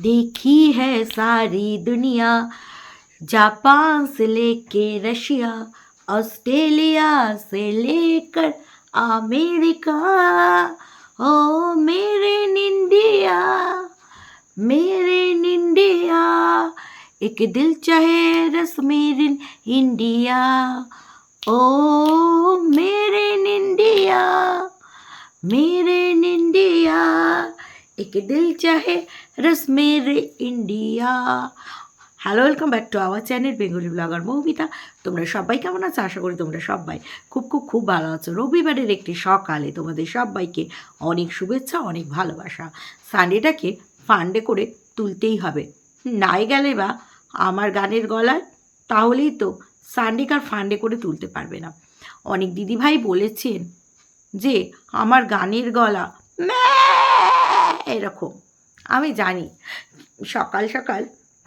देखी है सारी दुनिया, जापान से लेके रशिया, ऑस्ट्रेलिया से लेकर अमेरिका। ओ, मेरे निंदिया मेरे निंदिया, एक दिल चाहे रस मेरे इंडिया। ओ, मेरे निंदिया मेरे निंदिया, एक दिल चाहे রস মেরে India hello welcome back to our channel Bengali blogger Moumita তোমরা সবাই কেমন আছো? আশা করি তোমরা সবাই খুব খুব খুব ভালো আছো। রবিবারের একটি সকালে তোমাদের সবাইকে অনেক শুভেচ্ছা, অনেক ভালোবাসা। সানডেটাকে ফান্ডে করে তুলতেই হবে। নাই গেলে বা আমার গানের গলায়, তাহলেই তো সানডেকার ফান্ডে করে তুলতে পারবে না। অনেক দিদিভাই বলেছেন যে, আমার গানের গলা এরকম। আমি জানি, সকাল সকাল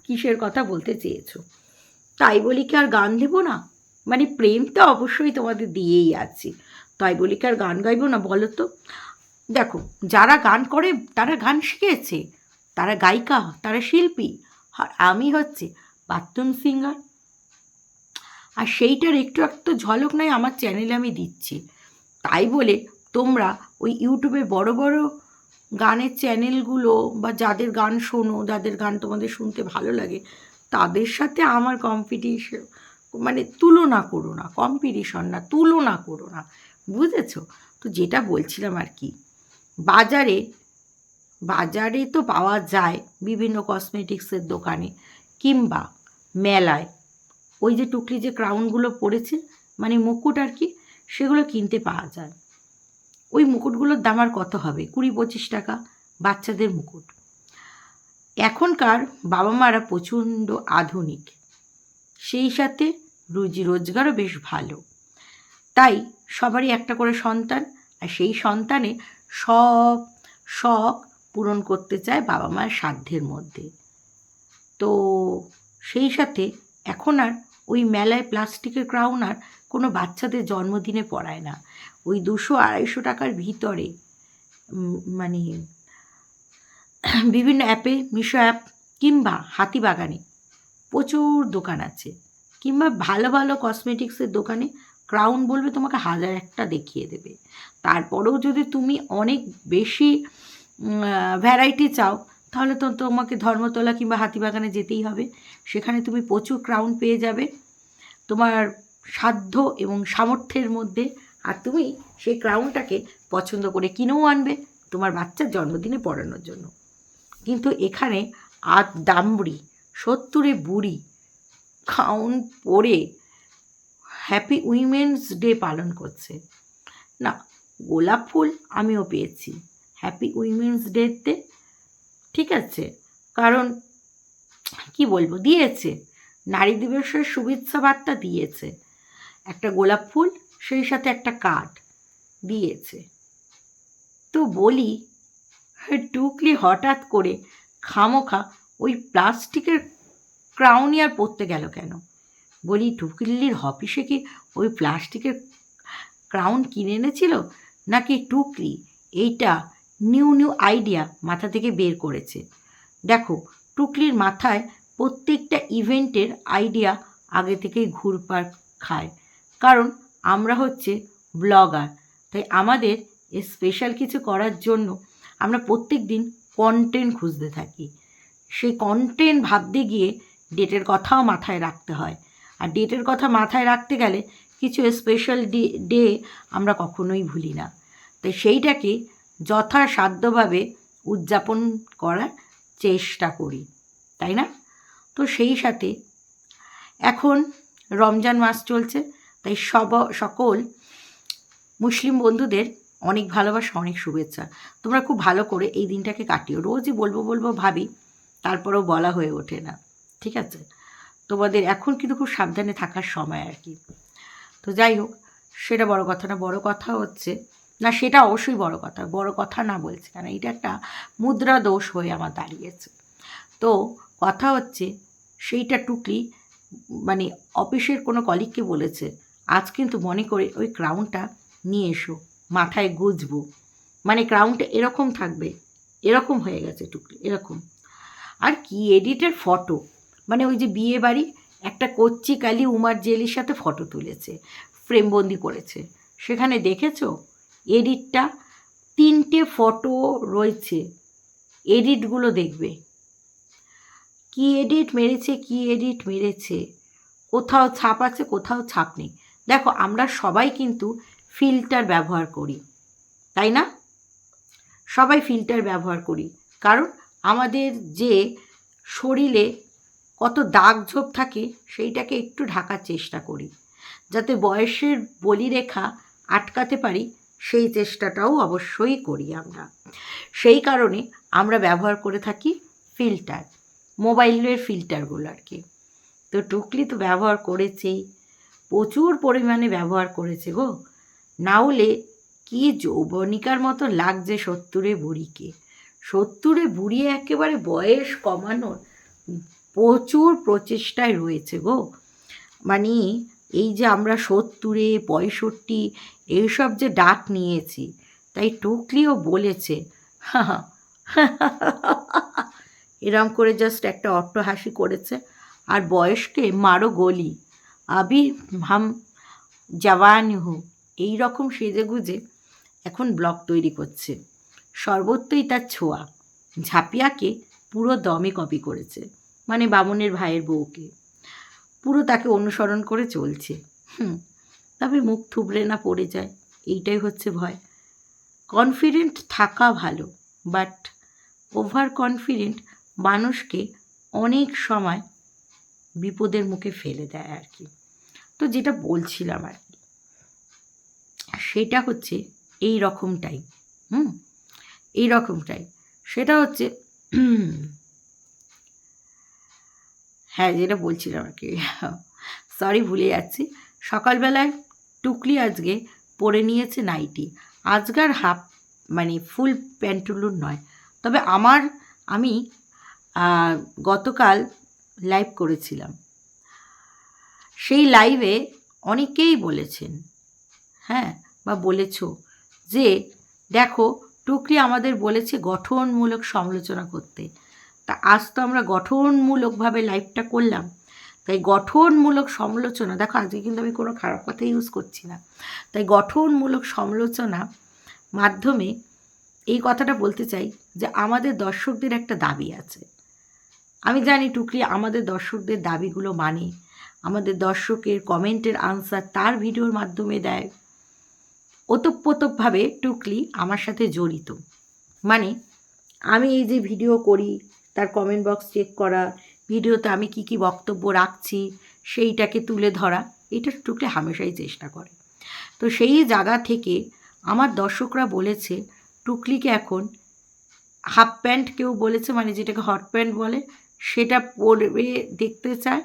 কিসের কথা বলতে চেয়েছো। তাই বলি কি আর গান দেবো না? মানে প্রেম তো অবশ্যই তোমাদের দিয়েই আছি। তাই বলি কি আর গান গাইবো না বলো তো? দেখো, যারা গান করে, তারা গান শিখেছে। তারা গায়িকা, তারা শিল্পী। আর আমি হচ্ছে বাথরুম সিঙ্গার আর সেইটার একটু একটু ঝলক নাই আমার চ্যানেলে আমি দিচ্ছি। তাই বলে তোমরা ওই ইউটিউবে বড় বড় গানের চ্যানেলগুলো বা যাদের গান শোনো, যাদের গান তোমাদের শুনতে ভালো লাগে, তাদের সাথে আমার কম্পিটিশন মানে তুলনা করো না কম্পিটিশন না, তুলনা করো না, বুঝেছ? তো যেটা বলছিলাম আর কি, বাজারে বাজারে তো পাওয়া যায় বিভিন্ন কসমেটিক্সের দোকানে, কিংবা মেলায়, ওই যে টুকলি যে ক্রাউনগুলো পড়েছে মানে মুকুট আর কি, সেগুলো কিনতে পাওয়া যায়। ওই মুকুটগুলোর দাম আর কত হবে? কুড়ি, পঁচিশ টাকা। বাচ্চাদের মুকুট। এখনকার বাবা মারা প্রচণ্ড আধুনিক। সেই সাথে রুজি রোজগারও বেশ ভালো। তাই সবারই একটা করে সন্তান, আর সেই সন্তানে সব শখ পূরণ করতে চায় বাবা মায়ের সাধ্যের মধ্যে। তো সেই সাথে এখন আর ওই মেলায় প্লাস্টিকের ক্রাউন আর কোনো বাচ্চাদের জন্মদিনে পড়ায় না। ওই দুশো আড়াইশো টাকার ভিতরে মানে বিভিন্ন অ্যাপে, মিশো অ্যাপ কিংবা হাতিবাগানে প্রচুর দোকান আছে। কিংবা ভালো ভালো কসমেটিক্সের দোকানে ক্রাউন বলবে তোমাকে হাজার একটা দেখিয়ে দেবে। তারপরেও যদি তুমি অনেক বেশি ভ্যারাইটি চাও, তাহলে তো তোমাকে ধর্মতলা কিংবা হাতিবাগানে যেতেই হবে। সেখানে তুমি প্রচুর ক্রাউন পেয়ে যাবে। তোমার সাধ্য এবং সামর্থ্যের মধ্যে আর তুমি সেই ক্রাউনটাকে পছন্দ করে কিনেও আনবে তোমার বাচ্চার জন্মদিনে পড়ানোর জন্য। কিন্তু এখানে আদ দামড়ি সত্তরে বুড়ি খাউন পরে হ্যাপি উইমেন্স ডে পালন করছে। না, গোলাপ ফুল আমিও পেয়েছি হ্যাপি উইমেন্স ডেতে ঠিক আছে, কারণ কি বলব, দিয়েছে। নারী দিবসের শুভেচ্ছা বার্তা দিয়েছে। একটা গোলাপ ফুল সেই সাথে একটা কার্ড দিয়েছে। তো বলি, টুকলি হঠাৎ করে খামোখা ওই প্লাস্টিকের ক্রাউনই আর পরতে গেল কেন? বলি, টুকলির অফিসে কি ওই প্লাস্টিকের ক্রাউন কিনে এনেছিল? নাকি টুকলি এইটা নিউ নিউ আইডিয়া মাথা থেকে বের করেছে? দেখো, টুকলির মাথায় প্রত্যেকটা ইভেন্টের আইডিয়া আগে থেকেই ঘুরপার খায়। কারণ আমরা হচ্ছে ব্লগার। তাই আমাদের স্পেশাল কিছু করার জন্য আমরা প্রত্যেক দিন কন্টেন্ট খুঁজতে থাকি। সেই কন্টেন্ট ভাবতে গিয়ে ডেটের কথাও মাথায় রাখতে হয়। আর ডেটের কথা মাথায় রাখতে গেলে কিছু স্পেশাল ডে আমরা কখনোই ভুলি না। তাই সেইটাকে যথাসাধ্যভাবে উদযাপন করার চেষ্টা করি, তাই না? তো সেই সাথে এখন রমজান মাস চলছে। তাই সব, সকল মুসলিম বন্ধুদের অনেক ভালোবাসা, অনেক শুভেচ্ছা। তোমরা খুব ভালো করে এই দিনটাকে কাটিও। রোজই বলব বলব, ভাবি, তারপরেও বলা হয়ে ওঠে না। ঠিক আছে? তোমাদের এখন কিন্তু খুব সাবধানে থাকার সময় আর কি। তো যাই হোক, সেটা বড় কথা না, বড় কথা হচ্ছে, না, সেটা অবশ্যই বড় কথা বড় কথা না বলছে কেন? এটা একটা মুদ্রা দোষ হয়ে আমার দাঁড়িয়েছে। তো কথা হচ্ছে, সেইটা টুকলি মানে অফিসের কোনো কলিগকে বলেছে আজ কিন্তু মনে করে ওই ক্রাউনটা নিয়ে এসো, মাথায় গুজবো। মানে ক্রাউনটা এরকম থাকবে, এরকম হয়ে গেছে টুকলি, এরকম। আর কি এডিটের ফটো মানে ওই যে বিয়ে বাড়ি, একটা কচ্চি কালি উমার জেলির সাথে ফটো তুলেছে ফ্রেমবন্দি করেছে। সেখানে দেখেছ? এডিটটা তিনটে ফটো রয়েছে, এডিটগুলো দেখবে। কি এডিট মেরেছে, কি এডিট মেরেছে? কোথাও ছাপ আছে, কোথাও ছাপ নেই। দেখো, আমরা সবাই কিন্তু ফিল্টার ব্যবহার করি, তাই না? সবাই ফিল্টার ব্যবহার করি, কারণ আমাদের যে শরীরে কত দাগ ঝোপ থাকে, সেইটাকে একটু ঢাকার চেষ্টা করি, যাতে বয়সের বলিরেখা আটকাতে পারি, সেই চেষ্টাটাও অবশ্যই করি আমরা। সেই কারণে আমরা ব্যবহার করে থাকি ফিল্টার মোবাইলের ফিল্টারগুলো আর কি। তো টুকলি তো ব্যবহার করেছেই প্রচুর পরিমাণে ব্যবহার করেছে গো। না হলে কি যৌবনিকার মতো লাগছে সত্তরে বুড়িকে। সত্তরে বুড়ি একেবারে বয়স কমানোর প্রচুর প্রচেষ্টায় রয়েছে গো। মানে এই যে আমরা সত্তরে, পঁয়ষট্টি এইসব যে ডাক নিয়েছি, তাই টুকলিও বলেছে। এরম করে জাস্ট একটা অট্ট হাসি করেছে। আর বয়সকে মারো গলি। আবি হাম জওয়ান হু। এই রকম সেজে গুজে এখন ব্লগ তৈরি করছে। সর্বত্রই তার ছোঁয়া। ঝাপিয়াকে পুরো দমে কপি করেছে মানে বামনের ভাইয়ের বউকে। পুরো তাকে অনুসরণ করে চলছে। হুম, তবে মুখ থুবড়ে না পড়ে যায়, এইটাই হচ্ছে ভয়। কনফিডেন্ট থাকা ভালো, বাট ওভার কনফিডেন্ট মানুষকে অনেক সময় বিপদের মুখে ফেলে দেয় আর কি। তো যেটা বলছিলাম আর কি, সেটা হচ্ছে এই রকমটাই, হুম? এই রকমটাই। সেটা হচ্ছে হ্যাঁ যেটা বলছিলাম আর কি, সরি ভুলে যাচ্ছি। সকালবেলায় টুকলি আজকে পরে নিয়েছে নাইটি। আজকার হাফ মানে ফুল প্যান্টুলুর নয়। তবে আমার, আমি গতকাল লাইভ করেছিলাম। সেই লাইভে অনেকেই বলেছেন হ্যাঁ বা বলেছ যে, দেখো, টুকরি আমাদের বলেছে গঠনমূলক সমালোচনা করতে। তা আজ তো আমরা গঠনমূলকভাবে লাইভটা করলাম। তাই গঠনমূলক সমালোচনা, দেখো, আজকে কিন্তু আমি কোনো খারাপ কথা ইউজ করছি না। তাই গঠনমূলক সমালোচনা মাধ্যমে এই কথাটা বলতে চাই যে, আমাদের দর্শকদের একটা দাবি আছে। আমি জানি টুকলি আমাদের দর্শকদের দাবিগুলো মানে। আমাদের দর্শকের কমেন্টের আনসার তার ভিডিওর মাধ্যমে দেয়। ওতপ্রোতভাবে টুকলি আমার সাথে জড়িত। মানে আমি এই যে ভিডিও করি, তার কমেন্ট বক্স চেক করা, ভিডিওতে আমি কি কি বক্তব্য রাখছি, সেইটাকে তুলে ধরা, এটা টুকলি হামেশাই চেষ্টা করে। তো সেই জায়গা থেকে আমার দর্শকরা বলেছে, টুকলিকে এখন হাফ প্যান্ট কেউ বলেছে মানে যেটাকে হট প্যান্ট বলে সেটা পরে দেখতে চায়।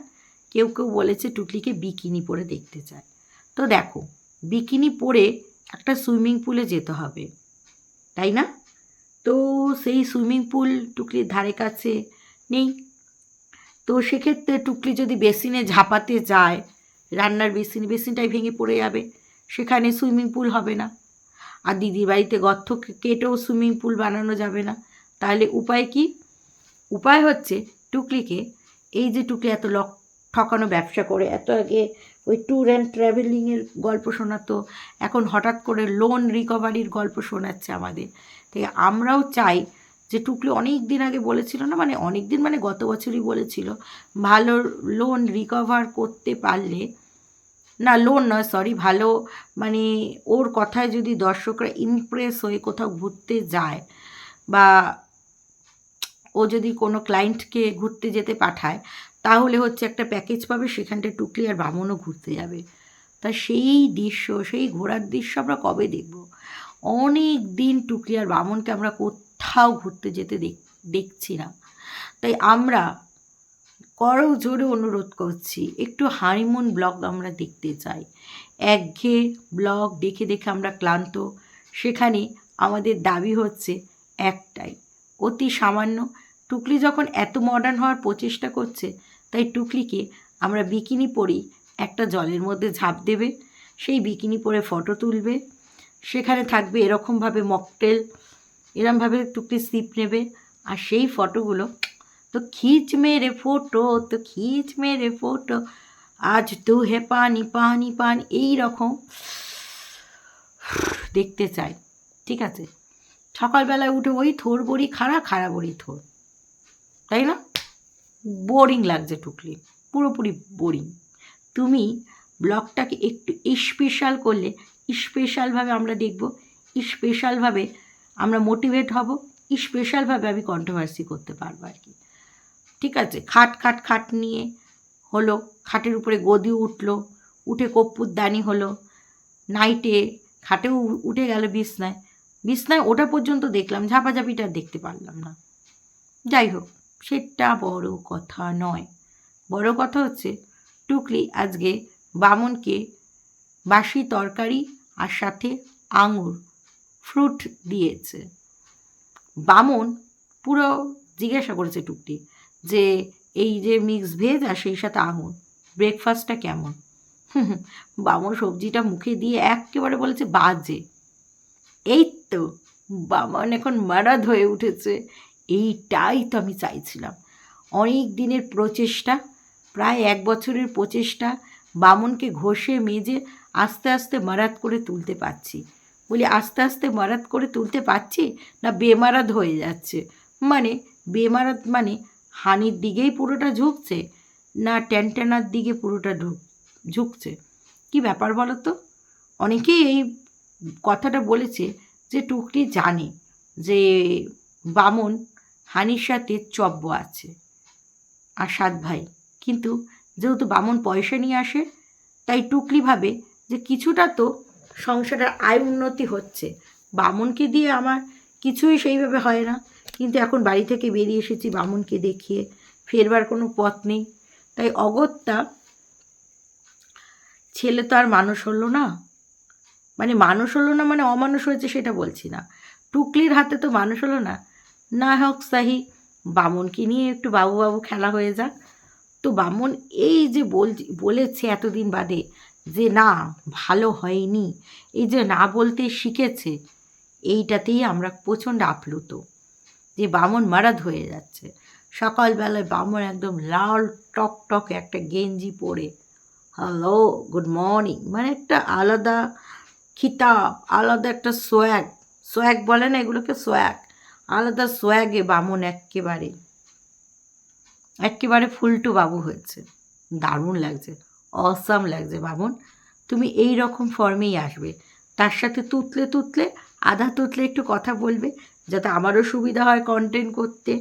কেউ কেউ বলেছে টুকলিকে বিকিনি পরে দেখতে চায়। তো দেখো, বিকিনি পরে একটা সুইমিং পুলে যেতে হবে, তাই না? তো সেই সুইমিং পুল টুকলির ধারে কাছে নেই। তো সেক্ষেত্রে টুকলি যদি বেসিনে ঝাঁপাতে যায়, রান্নার বেসিন, বেসিনটাই ভেঙে পড়ে যাবে, সেখানে সুইমিং পুল হবে না। আর দিদির বাড়িতে গর্ত কেটেও সুইমিং পুল বানানো যাবে না। তাহলে উপায় কি? উপায় হচ্ছে টুকলিকে, এই যে টুকলি এত লক ঠকানো ব্যবসা করে, এত আগে ওই ট্যুর অ্যান্ড ট্রাভেলিংয়ের গল্প শোনাতো, এখন হঠাৎ করে লোন রিকভারির গল্প শোনাচ্ছে আমাদের। তাই আমরাও চাই যে টুকলি অনেক দিন আগে বলেছিল না মানে অনেক দিন মানে গত বছরই বলেছিল, ভালো লোন রিকভার করতে পারলে, না লোন নয় সরি ভালো মানে ওর কথায় যদি দর্শকরা ইমপ্রেস হয়ে কোথাও ঘুরতে যায় বা ও যদি কোনো ক্লায়েন্টকে ঘুরতে যেতে পাঠায়, তাহলে হচ্ছে একটা প্যাকেজ পাবে, সেখানটায় টুকলি আর বামনও ঘুরতে যাবে। তা সেই দৃশ্য, সেই ঘোরার দৃশ্য আমরা কবে দেখব? অনেক দিন টুকলি আর বামনকে আমরা কোথাও ঘুরতে যেতে দেখ, দেখছি না। তাই আমরা করো জোরে অনুরোধ করছি, একটু হানিমুন ব্লগ আমরা দেখতে চাই। একঘেয়ে ব্লগ দেখে দেখে আমরা ক্লান্ত। সেখানে আমাদের দাবি হচ্ছে একটাই অতি সামান্য। টুকলি যখন এত মডার্ন হওয়ার প্রচেষ্টা করছে, তাই টুকলিকে আমরা বিকিনি পরেই একটা জলের মধ্যে ঝাঁপ দেবে, সেই বিকিনি পরে ফটো তুলবে, সেখানে থাকবে এরকমভাবে মকটেল এরমভাবে টুকলি স্লিপ নেবে, আর সেই ফটোগুলো তো খিচ মেরে ফটো তো খিচ মেরে ফটো আজ তো হে পানি পানি, পান এই রকম দেখতে চাই, ঠিক আছে? সকালবেলায় উঠে ওই থোর বড়ি খাড়া খাড়া বড়ি থোর। তাই না? বোরিং লাগছে টুকলি, পুরোপুরি বোরিং। তুমি ব্লগটাকে একটু স্পেশাল করলে, স্পেশালভাবে আমরা দেখব, স্পেশালভাবে আমরা মোটিভেট হব, স্পেশালভাবে আমি কন্ট্রোভার্সি করতে পারব আর কি। ঠিক আছে? খাট খাট খাট নিয়ে হলো, খাটের উপরে গদি উঠল, উঠে কপ্পুর দানি হলো, নাইটে খাটেও উঠে গেল বিছনায় বিছনায় ওটা পর্যন্ত দেখলাম, ঝাপাঝাপিটা দেখতে পারলাম না। যাই হোক, সেটা বড় কথা নয়। বড় কথা হচ্ছে, টুকলি আজকে বামনকে বাসি তরকারি আর সাথে আঙুর, ফ্রুট দিয়েছে। বামন পুরো জিজ্ঞাসা করেছে টুকলি যে, এই যে মিক্স ভেজ আর সেই সাথে আঙুর ব্রেকফাস্টটা কেমন? বামন সবজিটা মুখে দিয়ে একেবারে বলেছে বাজে। এই তো বামন এখন মারাদ হয়ে উঠেছে। এইটাই তো আমি চাইছিলাম। অনেক দিনের প্রচেষ্টা, প্রায় এক বছরের প্রচেষ্টা, বামনকে ঘষে মেজে আস্তে আস্তে মারাত করে তুলতে পারছি। বলি, আস্তে আস্তে মারাত করে তুলতে পারছি না বেমারাত হয়ে যাচ্ছে? মানে বেমারাত মানে হানির দিকেই পুরোটা ঝুঁকছে না ট্যানট্যানার দিকে পুরোটা ঢুক, ঝুঁকছে? কি ব্যাপার বলো তো অনেকেই এই কথাটা বলেছে যে টুকরি জানে যে বামন হানির সাথে চব্য আছে। আর সাত ভাই, কিন্তু যেহেতু বামন পয়সা নিয়ে আসে, তাই টুকলি ভাবে যে কিছুটা তো সংসারের আয় উন্নতি হচ্ছে। বামনকে দিয়ে আমার কিছুই সেইভাবে হয় না। কিন্তু এখন বাড়ি থেকে বেরিয়ে এসেছি বামনকে দেখিয়ে। ফেরবার কোনো পথ নেই। তাই অগত্যা ছেলে তো আর মানুষ হলো না। মানে মানুষ হলো না মানে অমানুষ হয়েছে সেটা বলছি না। টুকলির হাতে তো মানুষ হলো না। না হোক সাহি, বামনকে নিয়ে একটু বাবু বাবু খেলা হয়ে যাক। তো বামন এই যে বল বলেছে এতদিন বাদে যে না, ভালো হয়নি, এই যে না বলতে শিখেছে, এইটাতেই আমরা প্রচণ্ড আপ্লুত। যে বামন মারাদ হয়ে যাচ্ছে। সকালবেলায় বামন একদম লাল টক টক একটা গেঞ্জি পরে হ্যালো গুড মর্নিং মানে একটা আলাদা খিতাব আলাদা একটা সোয়াগ। সোয়াগ বলে না এগুলোকে সোয়াগ? আলাদা সোয়াগে বামন একেবারে একেবারে ফুলটু বাবু হয়েছে। দারুণ লাগছে, অসাম লাগছে বামন। তুমি এই রকম ফর্মেই আসবে। তার সাথে তুতলে তুতলে, আধা তুতলে একটু কথা বলবে, যাতে আমারও সুবিধা হয় কন্টেন্ট করতে।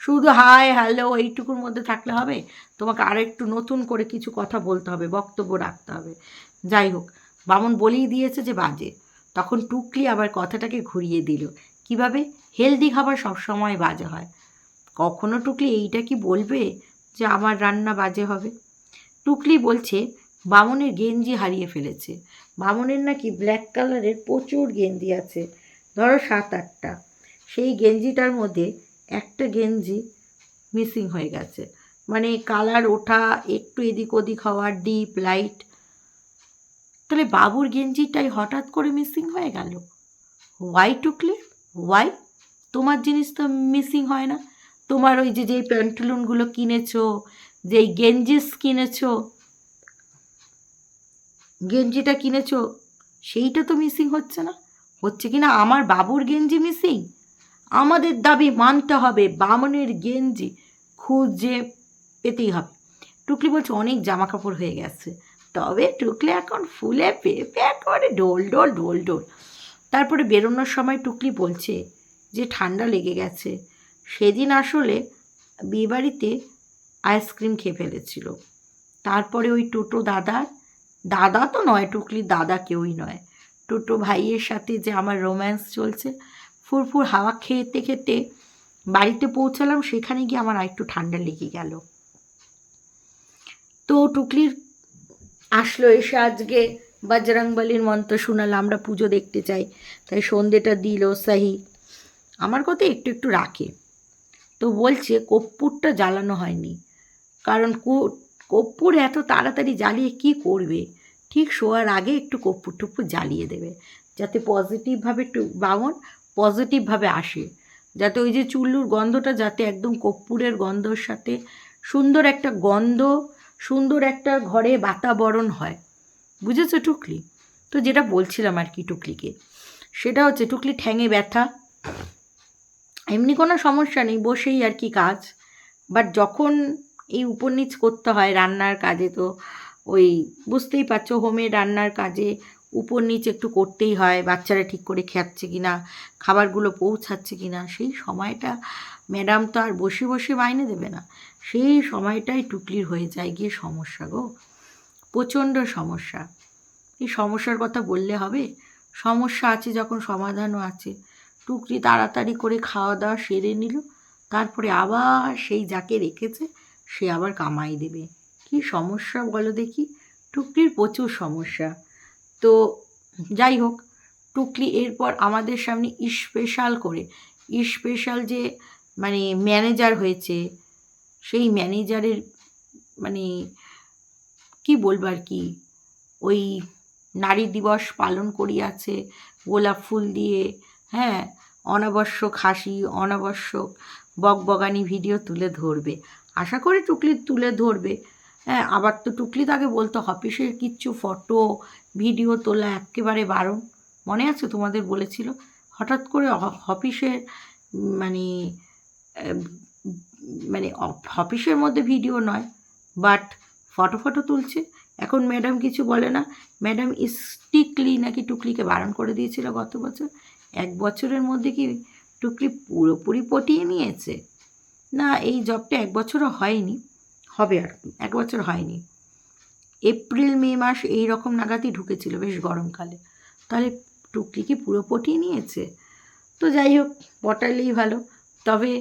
শুধু হাই হ্যালো এইটুকুর মধ্যে থাকলে হবে? তোমাকে আরও একটু নতুন করে কিছু কথা বলতে হবে, বক্তব্য রাখতে হবে। যাই হোক বামন বলেই দিয়েছে যে বাজে। তখন টুকলি আবার কথাটাকে ঘুরিয়ে দিল। কীভাবে? হেলদি খাবার সবসময় বাজে হয়। কখনো টুকলি এইটা কি বলবে যে আমার রান্না বাজে হবে? টুকলি বলছে, বামনের গেঞ্জি হারিয়ে ফেলেছে। বামনের নাকি ব্ল্যাক কালারের প্রচুর গেঞ্জি আছে। ধরো সাত, আটটা। সেই গেঞ্জিটার মধ্যে একটা গেঞ্জি মিসিং হয়ে গেছে। মানে কালার ওঠা, একটু এদিক ওদিক হওয়া ডিপ লাইট তাহলে বাবুর গেঞ্জিটাই হঠাৎ করে মিসিং হয়ে গেল। ওয়াই টুকলে? ওয়াই তোমার জিনিস তো মিসিং হয় না। তোমার ওই যে, যেই প্যান্টুলুনগুলো কিনেছো, যেই গেঞ্জিস কিনেছো, গেঞ্জিটা কিনেছো, সেইটা তো মিসিং হচ্ছে না। হচ্ছে কি না আমার বাবুর গেঞ্জি মিসিং আমাদের দাবি মানতে হবে, বামনের গেঞ্জি খুঁজে পেতেই হবে। টুকলি বলছে, অনেক জামা কাপড় হয়ে গেছে। তবে টুকলি এখন ফুলে পেঁপে একেবারে ডোল ডোল ডোল ডোল। তারপরে বেরোনোর সময় টুকলি বলছে যে ঠান্ডা লেগে গেছে। সেদিন আসলে বিয়েবাড়িতে আইসক্রিম খেয়ে ফেলেছিল। তারপরে ওই টোটো দাদার দাদা তো নয় টুকলির দাদা কেউই নয়। টোটো ভাইয়ের সাথে যে আমার রোম্যান্স চলছে, ফুরফুর হাওয়া খেতে খেতে বাড়িতে পৌঁছালাম, সেখানে গিয়ে আমার আর একটু ঠান্ডা লেগে গেল। তো টুকলির আসলো এসে আজকে বজরংবলির মন্ত্র শোনালো, আমরা পুজো দেখতে চাই। তাই সন্ধেটা দিল সাহি। আমার কথা একটু একটু রাখে। তো বলছে, কর্পূরটা জ্বালানো হয়নি। কারণ কর্পূর এত তাড়াতাড়ি জ্বালিয়ে কি করবে? ঠিক শোয়ার আগে একটু কর্পূর টুপ্পুর জ্বালিয়ে দেবে। যাতে পজিটিভভাবে বামন পজিটিভভাবে আসে। যাতে ওই যে চুল্লুর গন্ধটা, যাতে একদম কর্পূরের গন্ধর সাথে সুন্দর একটা গন্ধ সুন্দর একটা ঘরে বাতাবরণ হয়। বুঝেছ টুকলি? তো যেটা বলছিলাম আর কি টুকলিকে, সেটা হচ্ছে টুকলি ঠ্যাঙে ব্যথা। এমনি কোনো সমস্যা নেই, বসেই আর কি কাজ। বাট যখন এই উপর নিচ করতে হয় রান্নার কাজে, তো ওই বুঝতেই পারছ হোমে রান্নার কাজে উপর নিচ একটু করতেই হয়, বাচ্চারা ঠিক করে খাচ্ছে কি না খাবারগুলো পৌঁছাচ্ছে কি না সেই সময়টা ম্যাডাম তো আর বসে বসে মাইনে দেবে না। সেই সময়টাই টুকলির হয়ে যায় গিয়ে সমস্যা গো। প্রচণ্ড সমস্যা। এই সমস্যার কথা বললে হবে? সমস্যা আছে যখন সমাধানও আছে। টুকরি তাড়াতাড়ি করে খাওয়া দাওয়া সেরে নিল, তারপরে আবার সেই যাকে রেখেছে, সে আবার কামাই দেবে। কি সমস্যা বলো দেখি? টুকরির প্রচুর সমস্যা। তো যাই হোক, টুকলি এরপর আমাদের সামনে স্পেশাল করে স্পেশাল যে মানে ম্যানেজার হয়েছে সেই ম্যানেজারের মানে কি বলব আর কি, ওই নারী দিবস পালন করিয়াছে, গোলাপ ফুল দিয়ে হ্যাঁ অনাবশ্যক হাসি, অনাবশ্যক বকবগানি ভিডিও তুলে ধরবে। আশা করে টুকলি তুলে ধরবে। হ্যাঁ আবার তো টুকলি তাকে বলতো অফিসের কিচ্ছু ফটো ভিডিও তোলা একেবারে বারণ, মনে আছে তোমাদের বলেছিল? হঠাৎ করে অফিসের মানে মানে অফ- অফিসের মধ্যে ভিডিও নয়, বাট ফটো ফটো তুলছে। এখন ম্যাডাম কিছু বলে না। ম্যাডাম স্ট্রিক্টলি নাকি টুকলিকে বারণ করে দিয়েছিল গত বছর। এক বছরের মধ্যে কি টুকলি পুরোপুরি পটিয়ে নিয়েছে? না, এই জবটা এক বছরও হয়নি। হবে আর এক বছর হয়নি। এপ্রিল, মে মাস এই রকম নাগাদই ঢুকেছিল বেশ গরমকালে। তাহলে টুকলি কি পুরো পটিয়ে নিয়েছে? তো যাই হোক পটালেই ভালো। তবে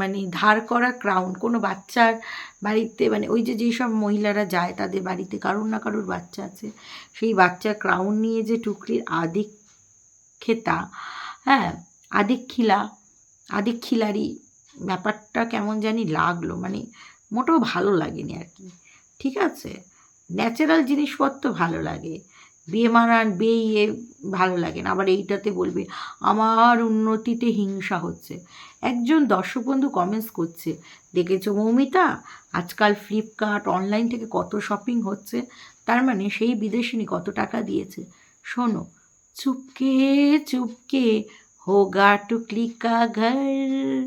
মানে ধার করা ক্রাউন কোনো বাচ্চার বাড়িতে মানে ওই যে যেসব মহিলারা যায় তাদের বাড়িতে, কারুর না কারুর বাচ্চা আছে, সেই বাচ্চার ক্রাউন নিয়ে যে টুকরির আদিক খেতা হ্যাঁ আদিক খিলা, আদিক খিলারি ব্যাপারটা কেমন জানি লাগল মানে মোটেও ভালো লাগেনি আর কি। ঠিক আছে? ন্যাচারাল জিনিসপত্র ভালো লাগে। বেমানান বেইয়ে ভালো লাগে না, আবার এইটাতে বলবে, আমার উন্নতিতে হিংসা হচ্ছে। একজন দর্শক বন্ধু কমেন্টস করছে, দেখেছ মৌমিতা, আজকাল ফ্লিপকার্ট অনলাইন থেকে কত শপিং হচ্ছে? তার মানে সেই বিদেশিনী কত টাকা দিয়েছে? শোনো, চুপকে চুপকে হোগা টুকলি কা ঘর,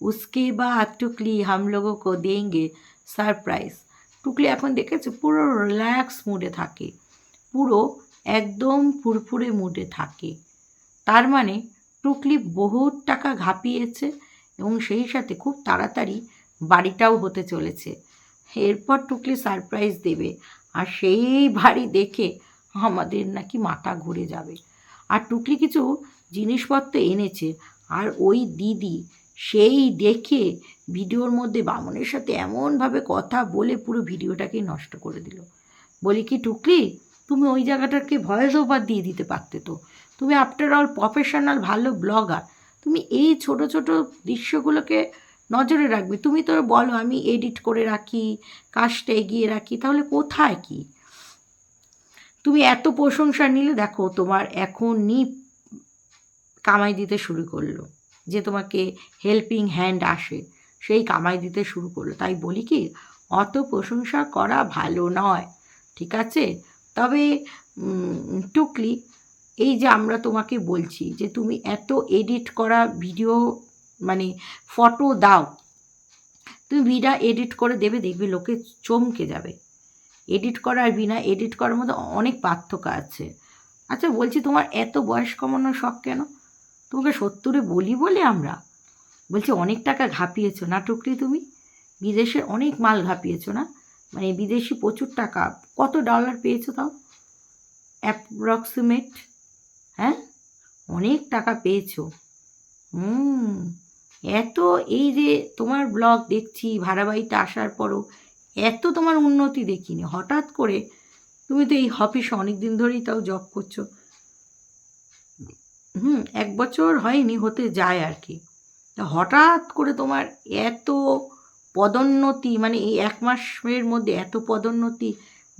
উসকে বা টুকলি হাম লোক কো দেঙ্গে। সারপ্রাইজ টুকলি এখন দেখেছে পুরো রিল্যাক্স মুডে থাকে। পুরো একদম ফুরফুরে মুডে থাকে। তার মানে টুকলি বহুত টাকা ঘাপিয়েছে এবং সেই সাথে খুব তাড়াতাড়ি বাড়িটাও হতে চলেছে। এরপর টুকলি সারপ্রাইজ দেবে আর সেই বাড়ি দেখে আমাদের নাকি মাথা ঘুরে যাবে। আর টুকলি কিছু জিনিসপত্র এনেছে আর ওই দিদি সেই দেখে ভিডিওর মধ্যে বামনের সাথে এমনভাবে কথা বলে পুরো ভিডিওটাকে নষ্ট করে দিল। বলি কি, টুকলি তুমি ওই জায়গাটাকে ভয়েস ওভার দিয়ে দিতে পারতে তো। তুমি আফটার অল প্রফেশনাল ভালো ব্লগার তুমি এই ছোট ছোট দৃশ্যগুলোকে নজরে রাখবে। তুমি তো বলো, আমি এডিট করে রাখি কাজটা এগিয়ে রাখি, তাহলে কোথায় কি? তুমি এত প্রশংসা নিলে, দেখো তোমার এখনই কামাই দিতে শুরু করল, যে তোমাকে হেল্পিং হ্যান্ড আসে, সেই কামাই দিতে শুরু করল। তাই বলি কি, অত প্রশংসা করা ভালো নয়, ঠিক আছে? তবে টুকলি, এই যে আমরা তোমাকে বলছি যে তুমি এত এডিট করা ভিডিও মানে ফটো দাও, তুমি ভিডিও এডিট করে দেবে, দেখবে লোকে চমকে যাবে। এডিট করা আর বিনা এডিট করার মধ্যে অনেক পার্থক্য আছে। আচ্ছা বলছি তোমার এত বয়স কমানোর শখ কেন? তোমাকে সত্তরে বলি বলে আমরা? বলছি অনেক টাকা ঘাপিয়েছো না টুকরি তুমি? বিদেশের অনেক মাল ঘাপিয়েছো না? মানে বিদেশি প্রচুর টাকা। কত ডলার পেয়েছ তাও? অ্যাপ্রক্সিমেট হ্যাঁ? অনেক টাকা পেয়েছ। হুম, এত এই যে তোমার ব্লগ দেখছি ভাড়া বাড়িতে আসার পরও এত তোমার উন্নতি দেখিনি। হঠাৎ করে তুমি তো এই অফিসে অনেক দিন ধরেই তাও জব করছ। হুম, এক বছর হয়নি, হতে যায় আর কি। তা হঠাৎ করে তোমার এত পদোন্নতি মানে এই এক মাসের মধ্যে এত পদোন্নতি,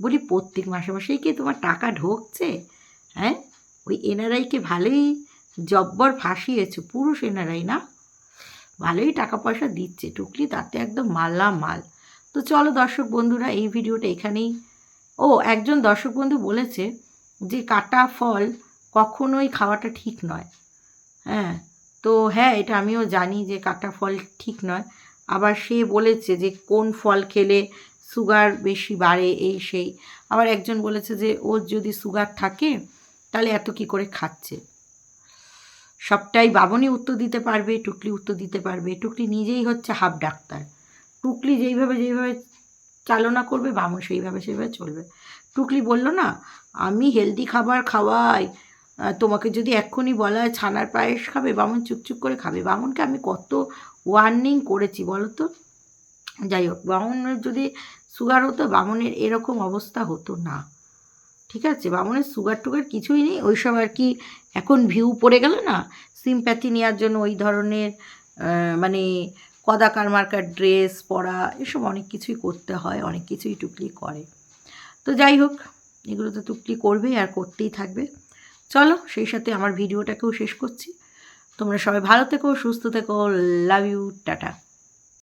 বলি প্রত্যেক মাসে মাসেই কি তোমার টাকা ঢোকছে? হ্যাঁ? ওই এনআরআইকে ভালোই জব্বর ফাঁসিয়েছে, পুরুষ এনআরআই না? ভালোই টাকা পয়সা দিচ্ছে, টুকলি তাতে একদম মাল্লা মাল তো চলো দর্শক বন্ধুরা, এই ভিডিওটা এখানেই। ও, একজন দর্শক বন্ধু বলেছে যে কাটা ফল কখনোই খাওয়াটা ঠিক নয়। হ্যাঁ তো হ্যাঁ এটা আমিও জানি যে কাটা ফল ঠিক নয়। আবার সে বলেছে যে কোন ফল খেলে সুগার বেশি বাড়ে, এই সেই। আবার একজন বলেছে যে ওর যদি সুগার থাকে, তাহলে এত কি করে খাচ্ছে? সবটাই বাবনই উত্তর দিতে পারবে, টুকলি উত্তর দিতে পারবে। টুকলি নিজেই হচ্ছে হাফ ডাক্তার। টুকলি যেইভাবে যেইভাবে চালনা করবে বামন সেইভাবে সেইভাবে চলবে। টুকলি বলল, না, আমি হেলদি খাবার খাওয়াই। তোমাকে যদি এক্ষুনি বলা হয় ছানার পায়েস খাবে বামন চুপচুপ করে খাবে। বামনকে আমি কত ওয়ার্নিং করেছি বলো তো যাই হোক, বামনের যদি সুগার হতো, বামনের এরকম অবস্থা হতো না। ঠিক আছে? বামনের সুগার টুগার কিছুই নেই, ওইসব আর কি এখন ভিউ পড়ে গেল না? সিম্প্যাথি নেওয়ার জন্য ওই ধরনের মানে কদাকার মার্কার ড্রেস পরা, এসব অনেক কিছুই করতে হয়, অনেক কিছুই টুকলি করে। তো যাই হোক, এগুলো তো টুকলি করবেই আর করতেই থাকবে। চলো, সেই সাথে আমার ভিডিওটাকেও শেষ করছি। তোমরা সবাই ভালো থেকো সুস্থ থেকো লাভ ইউ টাটা।